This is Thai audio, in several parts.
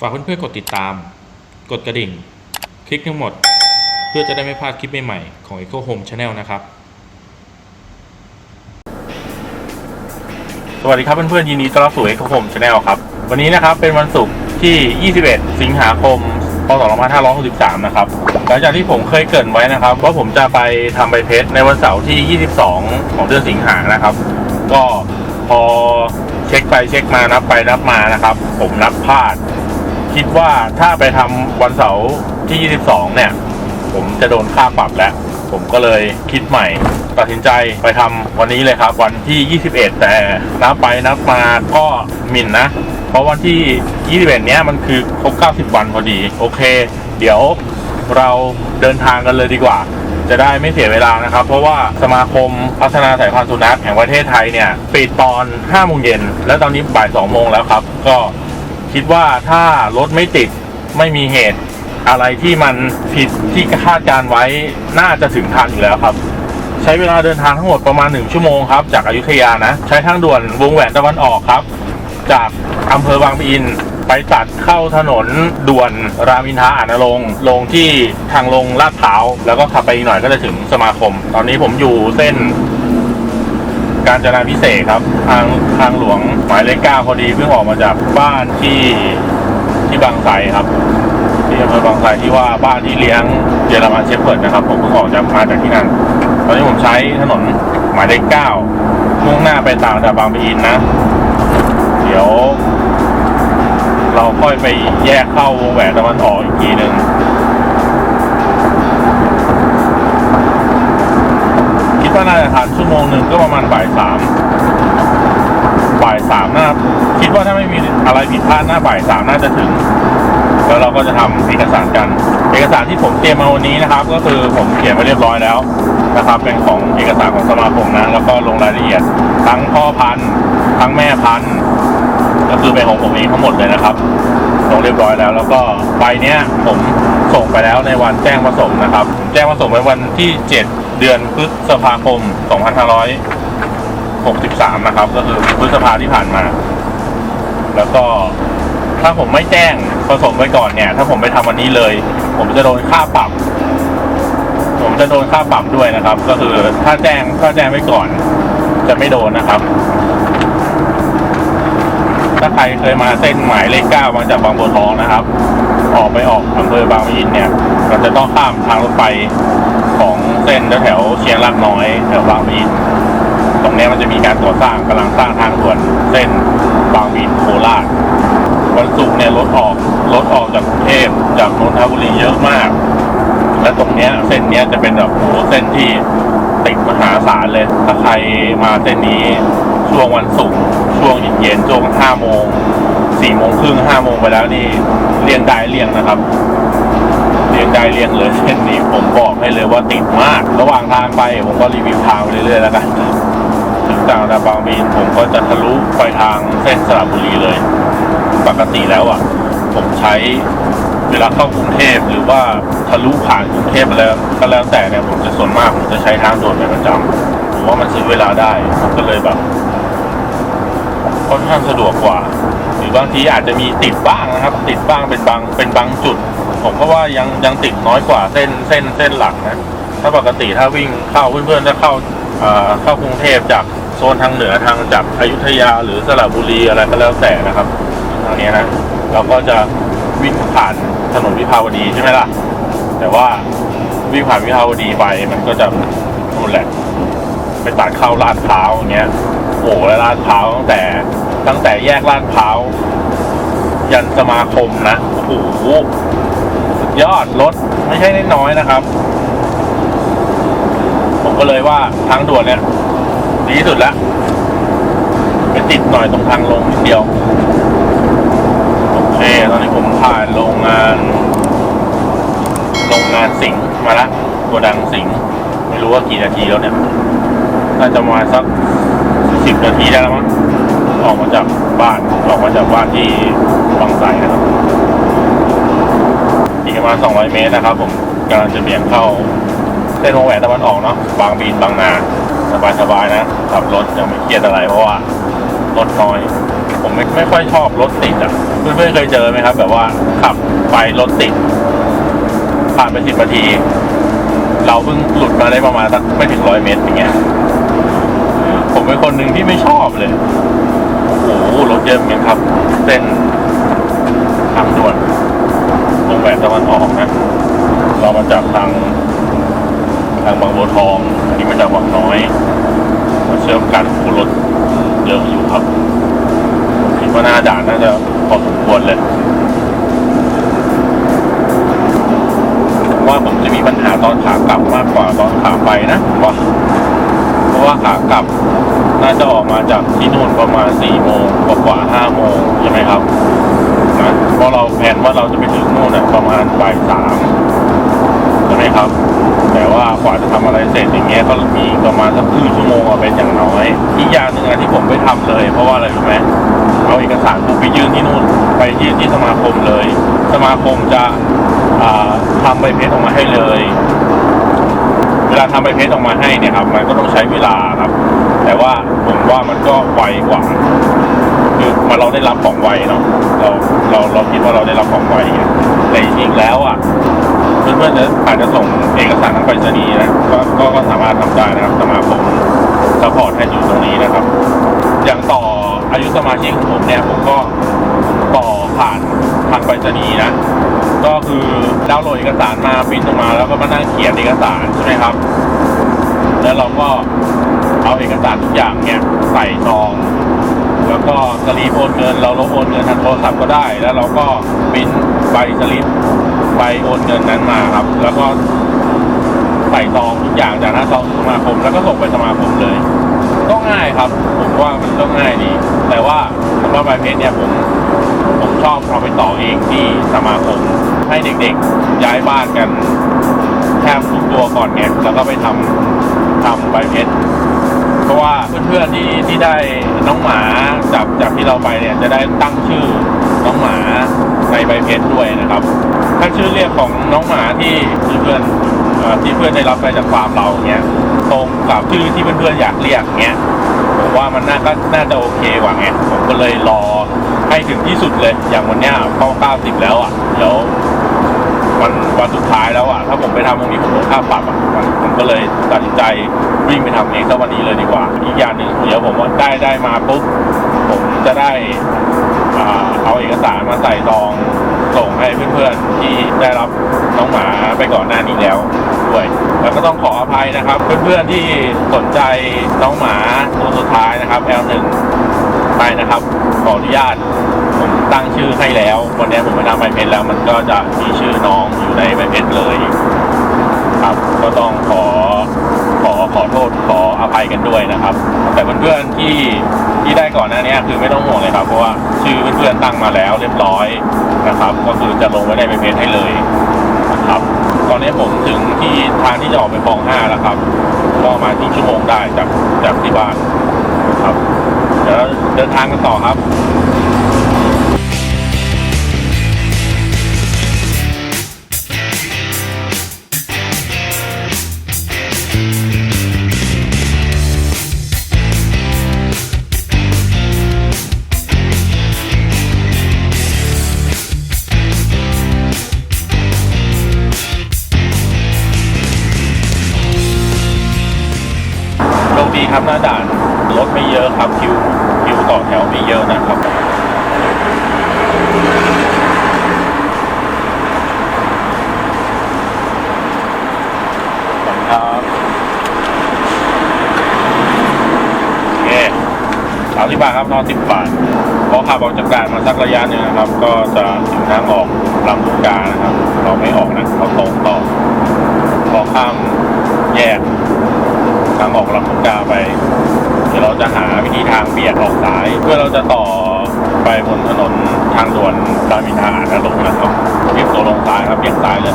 ฝากเพื่อนๆกดติดตาม กดกระดิ่ง คลิกทั้งหมด เพื่อจะได้ไม่พลาดคลิปใหม่ๆของ Echo Home Channel นะครับ สวัสดีครับเพื่อนๆยินดีต้อนรับสู่ Echo Home Channel ครับ วันนี้นะครับเป็นวันศุกร์ที่ 21 สิงหาคมพศ2563 นะครับ หลังจากที่ผมเคยเกรินไว้นะครับว่าผมจะไปทำใบเพชรในวันเสาร์ที่ 22 ของเดือนสิงหานะครับ ก็พอเช็คไปเช็คมานับไปนับมานะครับ ผมนับพลาด คิดว่าถ้าไปทำวันเสาร์ที่ 22 เนี่ย ผมจะโดนค่าปรับแล้ว ผมก็เลยคิดใหม่ ตัดสินใจไปทำวันนี้เลยครับ วันที่ 21 แต่นับไปนับมาก็มินนะ เพราะวันที่ 21 เนี้ยมันคือครบ 90 วันพอดี โอเค เดี๋ยวเราเดินทางกันเลยดีกว่าจะได้ไม่เสียเวลานะครับ เพราะว่าสมาคมพัฒนาสายพันธุ์สุนัขแห่งประเทศไทยเนี่ย ปิดตอน5โมงเย็น และตอนนี้บ่าย2โมงแล้วครับ ก็ คิดว่าถ้ารถไม่ติดไม่มีเหตุ อะไรที่มันผิดที่คาดการไว้น่าจะถึงทันอยู่แล้วครับ ใช้เวลาเดินทางทั้งหมดประมาณ 1 ชั่วโมงครับ จากอายุทยานะ ใช้ทางด่วนวงแหวนตะวันออกครับ จากอำเภอบางปะอินไปตัดเข้าถนนด่วนรามอินทราอานนรงลงที่ทางลงลาดพร้าว แล้วก็ขับไปอีกหน่อยก็จะถึงสมาคม ตอนนี้ผมอยู่เส้น การจนาพิเศษครับ ทางทางหลวงหมายเลขเก้าพอดีเพิ่งออกมาจากบ้านที่ที่บางไทรครับ ที่อำเภอบางไทรที่ว่าบ้านที่เลี้ยงเยอรมันเชฟเพิร์ดนะครับ ผมเพิ่งออกจากมาจากที่นั่นตอนนี้ผมใช้ถนนหมายเลขเก้ามุ่งหน้าไปต่างจากบางปะอินนะ เดี๋ยว เราค่อยไปแยกเข้าวงแหวนตะวันออกอีกทีหนึ่ง คิดว่าน่าจะทันชั่วโมงหนึ่งก็ประมาณบ่ายสามบ่ายสามน่าคิดว่าถ้าไม่มีอะไรผิดพลาดหน้าบ่ายสามน่าจะถึง แล้วเราก็จะทำเอกสารกัน เอกสารที่ผมเตรียมมาวันนี้นะครับ ก็คือผมเขียนไว้เรียบร้อยแล้วนะครับ เป็นของเอกสารของสมาคมนะแล้วก็ลงรายละเอียด ทั้งพ่อพันธุ์ทั้งแม่พันธุ์ก็คือเป็นของผมเองทั้งหมดเลยนะครับลงเรียบร้อยแล้ว แล้วก็ใบเนี้ยผมส่งไปแล้วในวันแจ้งผสมนะครับ แจ้งผสมไว้วันที่7 เดือนพฤษภาคม 2563 นะครับ ก็คือพฤษภาที่ผ่านมา แล้วก็ถ้าผมไม่แจ้งผสมไว้ก่อนเนี่ย ถ้าผมไปทำวันนี้เลย ผมจะโดนค่าปรับ ผมจะโดนค่าปรับด้วยนะครับ ก็คือถ้าแจ้งถ้าแจ้งไว้ก่อน จะไม่โดนนะครับ ถ้าใครเคยมาเส้นหมายเลขเก้ามาจากบางบัวทองนะครับ ออกไปออกอำเภอบางปะอินเนี่ยเราจะต้องข้ามทางรถไฟของ เส้นแถวเชียงรากน้อยแถวบางปะอินตรงนี้มันจะมีการก่อสร้างกำลังสร้างทางด่วนเส้นบางปะอินโคราชวันศุกร์เนี่ยรถออกรถออกจากกรุงเทพจากนนทบุรีเยอะมาก และตรงเนี้ยเส้นเนี้ยจะเป็นแบบโหเส้นที่ติดมหาศาลเลย ถ้าใครมาเส้นนี้ช่วงวันศุกร์ช่วงเย็นๆช่วงห้าโมงสี่โมงครึ่งห้าโมงไปแล้วนี่เลี่ยงได้เลี่ยงนะครับ ได้เลี่ยงเลยเส้นนี้ผมบอกให้เลยว่าติดมาก ระหว่างทางไปผมก็รีวิวทางไปเรื่อยๆแล้วกันถึงต่างจาบางปะอินผมก็จะทะลุไปทางเส้นสระบุรีเลย ปกติแล้วอะ ผมใช้เวลาเข้ากรุงเทพหรือว่าทะลุผ่านกรุงเทพไปแล้วก็แล้วแต่เนี่ยผมจะส่วนมากผมจะใช้ทางด่วนเป็นประจำผมว่ามันซื้อเวลาได้ก็เลยแบบค่อนข้างสะดวกกว่า หรือบางทีอาจจะมีติดบ้างนะครับ ติดบ้างเป็นบางเป็นบางจุด ผมก็ว่ายังยังติดน้อยกว่าเส้นเส้นเส้นหลักนะ ถ้าปกติถ้าวิ่งเข้าเพื่อนๆถ้าเข้าเข้ากรุงเทพจากโซนทางเหนือทางจากอยุธยาหรือสระบุรีอะไรก็แล้วแต่นะครับทางเนี้ยนะเราก็จะวิ่งผ่านถนนวิภาวดีใช่ไหมล่ะ แต่ว่าวิ่งผ่านวิภาวดีไปมันก็จะนู่นแหละไปตัดเข้าลาดพร้าวอย่างเงี้ยโอ้แล้วลาดพร้าวตั้งแต่ตั้งแต่แยกลาดพร้าวยันสมาคมนะโอ้โห ยอดรถไม่ใช่น้อยนะครับ ผมก็เลยว่าทางด่วนเนี่ยดีที่สุดแล้วไปติดหน่อยตรงทางลงนิดเดียว โอเค ตอนนี้ผมผ่านโรงงานโรงงานสิงมาละโกดังสิงไม่รู้ว่ากี่นาทีแล้วเนี่ยน่าจะมาสักสิบนาทีได้แล้วมั้งออกมาจากบ้านออกมาจากบ้านที่บางไทรนะครับ อีกประมาณ 200 เมตรนะครับผมกำลังจะเบี่ยงเข้าเส้นวงแหวนตะวันออกเนาะบางบีนบางนาสบายๆนะขับรถยังไม่เครียดอะไรเพราะว่ารถน้อย ผมไม่ไม่ค่อยชอบรถติดอะเพื่อนๆเคยเจอไหมครับแบบว่าขับไปรถติดผ่านไปสิบนาที เราเพิ่งหลุดมาได้ประมาณสักไม่ถึงร้อยเมตรอย่างเงี้ยผมเป็นคนหนึ่งที่ไม่ชอบเลยโอ้โหรถเยอะเหมือนกันครับเส้นทางด่วน แหวนตะวันออกนะ เรามาจากทางทางบางบัวทองอันนี้มาจากวังน้อยมาเชื่อมกันโอ้โหรถเยอะอยู่ครับคิดว่าหน้าด่านน่าจะพอสมควรเลยว่าผมจะมีปัญหาตอนขากลับมากกว่าตอนขาไปนะเพราะว่าขากลับน่าจะออกมาจากที่นู่นประมาณสี่โมงกว่าห้าโมงใช่ไหมครับ แผนว่าเราจะไปถึงนู่นประมาณบ่ายสามใช่ไหมครับ แต่ว่ากว่าจะทำอะไรเสร็จอย่างเงี้ยก็มีประมาณสักครึ่งชั่วโมงเป็นอย่างน้อยอีกอย่างหนึ่งที่ผมไม่ทำเลย เพราะว่าอะไรรู้ไหมเอาเอกสารผมไปยื่นที่นู่น ไปยื่นที่สมาคมเลย สมาคมจะอ่าทำใบเพชรออกมาให้เลย เวลาทำใบเพชรออกมาให้เนี่ยครับ มันก็ต้องใช้เวลาครับ แต่ว่าผมว่ามันก็ไวกว่าาเราได้รับของไวเนาะเราเราเราคิดว่าเราได้รับของไวไงแต่จริงๆแล้วอะเพื่อนๆจะอาจจะส่งเอกสารทางไปรษณีย์นะก็ก็ก็สามารถทำได้นะครับสมาคมสปอร์ตให้อยู่ตรงนี้นะครับ อย่างต่ออายุสมาชิกของผมเนี่ยผมก็ต่อผ่านทางไปรษณีย์นะก็คือดาวน์โหลดเอกสารมาปริ้นออกมา แล้วก็มานั่งเขียนเอกสารใช่ไหมครับ แล้วเราก็เอาเอกสารทุกอย่างเนี่ยใส่ซอง แล้วก็สลิปโอนเงิน เราลบโอนเงินทางโทรศัพท์ก็ได้ แล้วเราก็ปริ้นใบสลิปใบโอนเงินนั้นมาครับ แล้วก็ใส่ซองทุกอย่างจากหน้าซองสมาคม แล้วก็ส่งไปสมาคมเลย ก็ง่ายครับ ผมว่ามันก็ง่ายดี แต่ว่าสำหรับใบเพชรเนี่ยผมผมชอบเอาไปต่อเองที่สมาคมให้เด็กๆย้ายบ้านกันแทบทุกตัวก่อนไงแล้วก็ไปทำทำใบเพชร เพราะว่าเพื่อนๆที่ที่ได้น้องหมาจากจากที่เราไปเนี่ยจะได้ตั้งชื่อน้องหมาในใบเพชรด้วยนะครับถ้าชื่อเรียกของน้องหมาที่เพื่อนที่เพื่อนได้รับไปจากฟาร์มเราเนี้ยตรงกับชื่อที่เพื่อนๆอยากเรียกเงี้ยผมว่ามันน่าก็น่าจะโอเคกว่าไงผมก็เลยรอให้ถึงที่สุดเลย อย่างวันเนี้ยเข้า90แล้วอะเดี๋ยววันวันสุดท้ายแล้วอะถ้าผมไปทำตรงนี้ผมโดนค่าปรับอะผมก็เลยตัดสินใจ วิ่งไปทำเองซะวันนี้เลยดีกว่า อีกอย่างหนึ่งเดี๋ยวผมว่าได้ได้มาปุ๊บผมจะได้เอาเอกสารมาใส่ซองส่งให้เพื่อนๆที่ได้รับน้องหมาไปก่อนหน้านี้แล้วด้วยแล้วก็ต้องขออภัยนะครับ เพื่อนๆที่สนใจน้องหมาตัวสุดท้ายนะครับ L1 ไปนะครับ ขออนุญาตผมตั้งชื่อให้แล้ว วันนี้ผมไปทำใบเพชรแล้ว มันก็จะมีชื่อน้องอยู่ในใบเพชรเลย ครับ ก็ต้องขอ ขอโทษขออภัยกันด้วยนะครับ แต่เพื่อนๆที่ที่ได้ก่อนหน้านี้คือไม่ต้องห่วงเลยครับเพราะว่าชื่อเพื่อนๆตั้งมาแล้วเรียบร้อยนะครับ ก็คือจะลงไว้ในเพชรให้เลยนะครับ ตอนนี้ผมถึงที่ทางที่จะออกไปคลองห้าแล้วครับ ก็มาที่ชั่วโมงได้จากจากที่บ้านครับเดี๋ยวเดินทางกันต่อครับ ครับหน้าด่านรถไม่เยอะครับคิวคิวต่อแถวไม่เยอะนะครับขอบคุณครับโอเคสามสิบบาทครับนอนสิบบาทพอขับออกจากด่านมาสักระยะหนึ่งนะครับ ก็จะถึงทางออกลำลูกกานะครับ เราไม่ออกนะเราตรงต่อ ออกลำลูกกาไป เดี๋ยวเราจะหาวิธีทางเบี่ยงออกซ้าย เพื่อเราจะต่อไปบนถนนทางด่วนรามอินทราอ่านนรงนะครับเบียงตัวลงซ้ายครับเบียงซ้ายเลย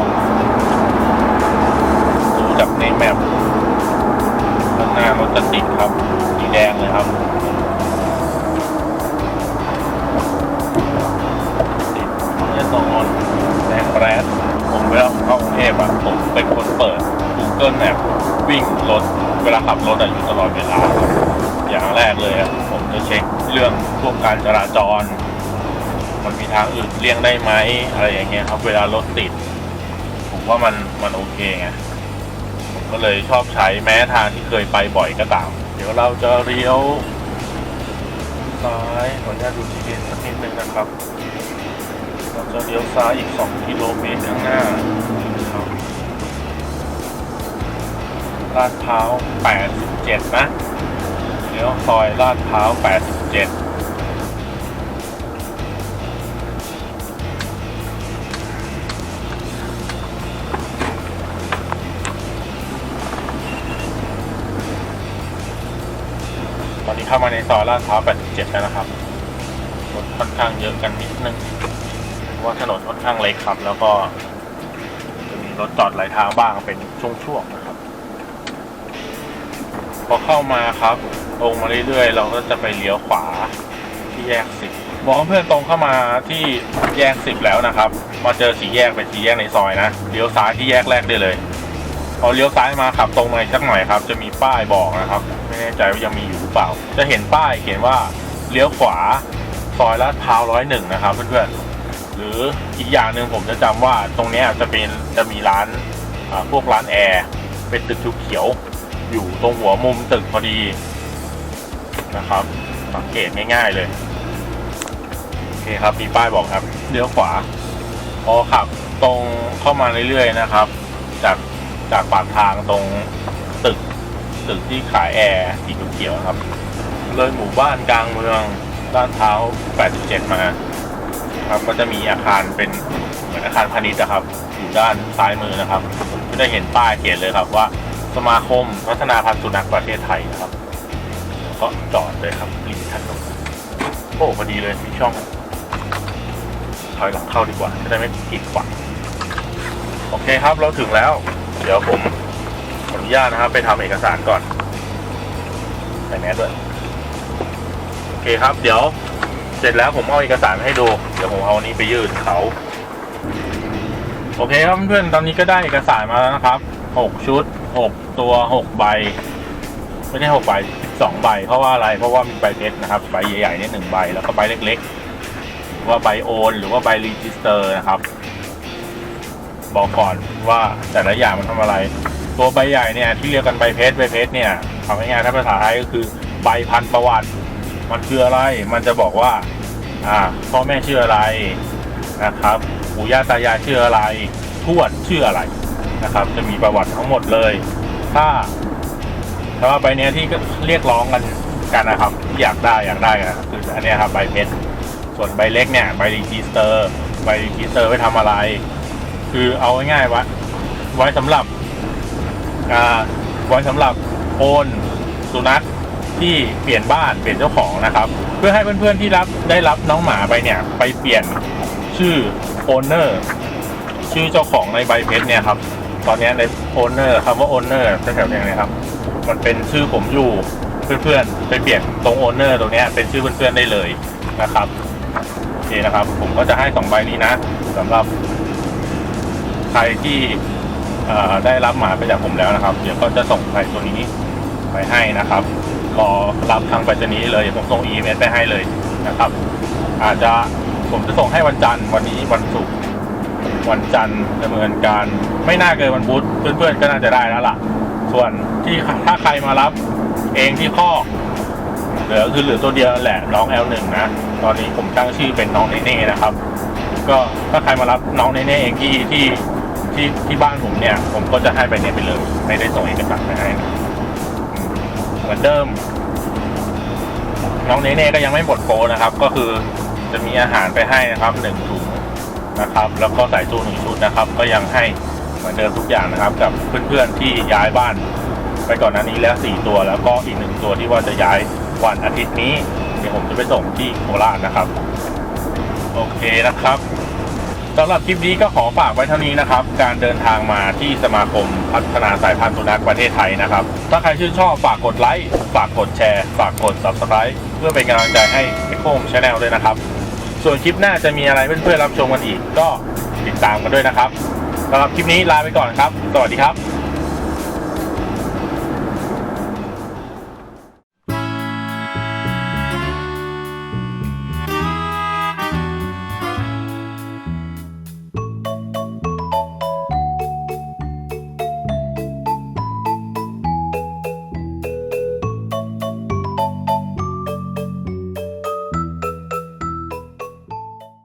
อกที่12ดูจากในแมพข้างหน้ารถจะติดครับสีแดงเลยครับติดเนี่ยตอนแดงแปรดผมเวลาเข้ากรุงเทพอะผมเป็นคนเปิด Google Map วิ่งรถเวลาขับรถอะอยู่ตลอดเวลาอย่างแรกเลยอะผมจะเช็คเรื่องพวกการจราจรมันมีทางอื่นเลี่ยงได้ไหมอะไรอย่างเงี้ยครับ เวลารถติด ว่ามันมันโอเคไงผมก็เลยชอบใช้แม้ทางที่เคยไปบ่อยก็ตาม เดี๋ยวเราจะเลี้ยวซ้ายขออนุญาตดู GPS สักนิดนึงนะครับ เราจะเลี้ยวซ้ายอีก 2 กิโลเมตรข้างหน้าครับลาดพร้าว 87 นะเลี้ยวซอยลาดพร้าว 87 ตอนนี้เข้ามาในซอยลาดพร้าว87 แล้วนะครับรถค่อนข้างเยอะกันนิดนึงเพราะว่าถนนค่อนข้างเล็กครับ แล้วก็จะมีรถจอดหลายทางบ้างเป็นช่วงๆนะครับ พอเข้ามาครับตรงมาเรื่อยๆ เราก็จะไปเลี้ยวขวาที่แยกสิบบอกเพื่อนตรงเข้ามาที่แยกสิบแล้วนะครับ มาเจอสีแยกเป็นสีแยกในซอยนะเลี้ยวซ้ายที่แยกแรกได้เลยพอเลี้ยวซ้ายมาขับตรงมาอีกสักหน่อยครับ จะมีป้ายบอกนะครับ ไม่แน่ใจว่ายังมีอยู่ ปล่า จะเห็นป้ายเขียนว่าเลี้ยวขวาซอยลาดพร้าวร้อยหนึ่งนะครับเพื่อนๆหรืออีกอย่างหนึ่งผมจะจำว่าตรงนี้จะเป็นจะมีร้านพวกร้านแอร์เป็นตึกเขียว อยู่ตรงหัวมุมตึกพอดีนะครับ สังเกตง่ายๆเลยโอเคครับมีป้ายบอกครับเลี้ยวขวาพอขับตรงเข้ามาเรื่อยๆนะครับ จากจากปากทางตรงตึก ตึกที่ขายแอร์สีเขียวครับ เลยหมู่บ้านกลางเมืองด้านเท้า 87 มาครับก็จะมีอาคารเป็นเหมือนอาคารพาณิชย์นะครับ อยู่ด้านซ้ายมือนะครับก็จะเห็นป้ายเขียนเลยครับว่า สมาคมพัฒนาพันธุ์สุนัขประเทศไทยนะครับก็จอดเลยครับริมถนนโอ้พอดีเลยมีช่องถอยหลังเข้าดีกว่าจะได้ไม่กีดขวางโอเคครับเราถึงแล้ว เดี๋ยวผม ขออนุญาตนะครับ ไปทำเอกสารก่อนใส่แมสด้วย โอเคครับ เดี๋ยว เสร็จแล้วผมเอาเอกสารให้ดู เดี๋ยวผมเอาอันนี้ไปยื่นเขา โอเคครับเพื่อนๆ ตอนนี้ก็ได้เอกสารมาแล้วนะครับหกชุดหกตัวหกใบ ไม่ใช่หกใบสองใบ เพราะว่าอะไร เพราะว่ามีใบเพชรนะครับ ใบใหญ่ๆนี่หนึ่งใบ แล้วก็ใบเล็กๆ ว่าใบโอน หรือว่าใบรีจิสเตอร์นะครับ บอกก่อนว่าแต่ละอย่างมันทำอะไร ตัวใบใหญ่เนี่ยที่เรียกกันใบเพชรใบเพชรเนี่ยทำง่ายๆถ้าภาษาไทยก็คือใบพันประวัติ มันคืออะไร มันจะบอกว่าอ่าพ่อแม่ชื่ออะไรนะครับปู่ย่าตายายชื่ออะไร ทวดชื่ออะไรนะครับ จะมีประวัติทั้งหมดเลย ถ้าถ้าใบเนี้ยที่ก็เรียกร้องกันกันนะครับ อยากได้อยากได้อะคืออันนี้ครับใบเพชรส่วนใบเล็กเนี่ยใบรีจิสเตอร์ใบรีจิสเตอร์ไว้ทำอะไร คือเอาง่ายๆว่าไว้สำหรับ ไว้สำหรับโอนสุนัขที่เปลี่ยนบ้านเปลี่ยนเจ้าของนะครับ เพื่อให้เพื่อนๆที่รับได้รับน้องหมาไปเนี่ย ไปเปลี่ยนชื่อโอนเนอร์ชื่อเจ้าของในใบเพชรเนี่ยครับ ตอนนี้ในโอนเนอร์คำว่าโอนเนอร์แถวๆนี้ยครับ มันเป็นชื่อผมอยู่เพื่อนๆไปเปลี่ยนตรงโอนเนอร์ตรงนี้เป็นชื่อเพื่อนๆได้เลยนะครับโอเคนะครับ ผมก็จะให้สองใบนี้นะสำหรับใครที่ ได้รับหมาไปจากผมแล้วนะครับ เดี๋ยวก็จะส่งไปตัวนี้ไปให้นะครับ รอรับทางไปรษณีย์เลยเดี๋ยวผมส่งอีเมลไปให้เลยนะครับ อาจจะผมจะส่งให้วันจันทร์วันนี้วันศุกร์วันจันทร์ดำเนินการไม่น่าเกินวันพุธเพื่อนๆก็น่าจะได้แล้วล่ะ ส่วนที่ถ้าใครมารับเองที่คอกเหลือคือเหลือตัวเดียวแหละน้อง L1 นะตอนนี้ผมตั้งชื่อเป็นน้องเนเน่นะครับ ก็ถ้าใครมารับน้องเนเน่เองที่ที่ ที่ที่บ้านผมเนี่ย ผมก็จะให้ไปเนี่ยไปเลย ไม่ได้ส่งเอกสารไปให้นะอืมเหมือนเดิม น้องเนเน่ก็ยังไม่หมดโปรนะครับ ก็คือจะมีอาหารไปให้นะครับหนึ่งถุงนะครับ แล้วก็ใส่ตู้หนึ่งชุดนะครับ ก็ยังให้เหมือนเดิมทุกอย่างนะครับ กับเพื่อนๆที่ย้ายบ้าน ไปก่อนหน้านี้แล้วสี่ตัวแล้วก็อีกหนึ่งตัวที่ว่าจะย้ายวันอาทิตย์นี้ เดี๋ยวผมจะไปส่งที่โคราชนะครับ โอเคนะครับ สำหรับคลิปนี้ก็ขอฝากไว้เท่านี้นะครับ การเดินทางมาที่สมาคมพัฒนาสายพันธุ์สุนัขประเทศไทยนะครับ ถ้าใครชื่นชอบฝากกดไลค์ ฝากกดแชร์ ฝากกด subscribe เพื่อเป็นกำลังใจให้ไอโคมชาแนลด้วยนะครับ ส่วนคลิปหน้าจะมีอะไรเพื่อนๆรับชมกันอีก ก็ติดตามกันด้วยนะครับสำหรับคลิปนี้ลาไปก่อนครับ สวัสดีครับ